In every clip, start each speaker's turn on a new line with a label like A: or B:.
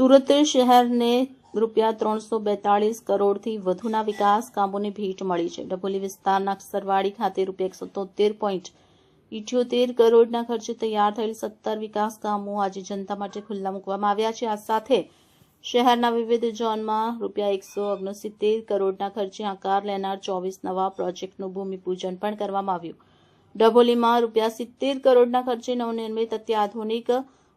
A: સુરત શહેરને રૂપિયા ત્રણસો બેતાળીસ કરોડથી વધુના વિકાસ કામોની ભેટ મળી છે. ડભોલી વિસ્તારના અક્ષરવાડી ખાતે રૂપિયા એકસો તોતેર પોઈન્ટ ઇઠ્યોતેર કરોડના ખર્ચે તૈયાર થયેલ સત્તર વિકાસ કામો આજે જનતા માટે ખુલ્લા મૂકવામાં આવ્યા છે. આ સાથે શહેરના વિવિધ ઝોનમાં રૂપિયા એકસો ઓગણસિત્તેર કરોડના ખર્ચે આકાર લેનાર ચોવીસ નવા પ્રોજેક્ટનું ભૂમિપૂજન પણ કરવામાં આવ્યું. ડભોલીમાં રૂપિયા સિત્તેર કરોડના ખર્ચે નવનિર્મિત અત્યાધુનિક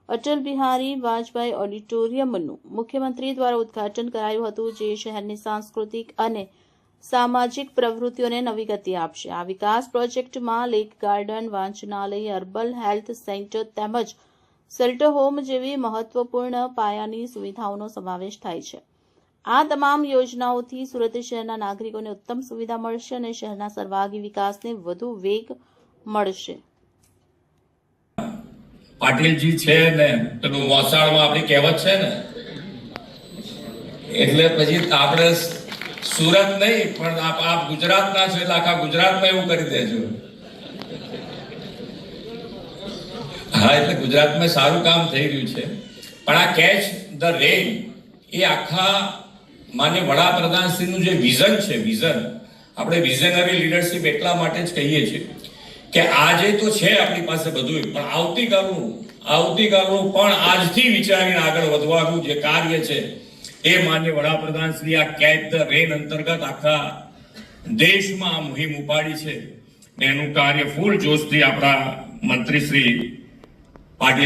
A: અટલ બિહારી વાજપેયી ઓડિટોરિયમનું મુખ્યમંત્રી દ્વારા ઉદ્ઘાટન કરાયું હતું, જે શહેરની સાંસ્કૃતિક અને સામાજિક પ્રવૃત્તિઓને નવી ગતિ આપશે. આ વિકાસ પ્રોજેક્ટમાં લેક ગાર્ડન, વાંચનાલય અર્બલ હેલ્થ સેન્ટર તેમજ શેલ્ટર હોમ જેવી મહત્વપૂર્ણ પાયાની સુવિધાઓનો સમાવેશ થાય છે. આ તમામ યોજનાઓથી સુરત શહેરના નાગરિકોને ઉત્તમ સુવિધા મળશે અને શહેરના સર્વાગી વિકાસને વધુ વેગ મળશે.
B: પાટીલજી છે ને, પેલું મોસાળમાં આપણી કહેવત છે ને, એટલે પછી આપણે સુરત નહીં, પણ આપ આપ ગુજરાતના છો એટલે આખા ગુજરાતમાં એવું કરી દેજો. હા, એટલે ગુજરાતમાં સારું કામ થઈ રહ્યું છે. પણ આ કેચ ધ રેન એ આખા માન્ય વડાપ્રધાનશ્રીનું જે વિઝન છે, વિઝન, આપણે વિઝનરી લીડરશિપ એટલા માટે જ કહીએ છીએ. કે આજે તો છે આપણી પાસે બધું પણ આવતીકાલનું આવતીકાલનું પણ આજથી વિચારીને આગળ વધવાનું જે કાર્ય છે, એ માન્ય વડાપ્રધાન શ્રી આ કેચ ધ રેન અંતર્ગત આખા દેશમાં આ મુહિમ ઉપાડી છે. એનું કાર્ય ફૂલ જોશથી આપણા મંત્રી શ્રી પાટીલ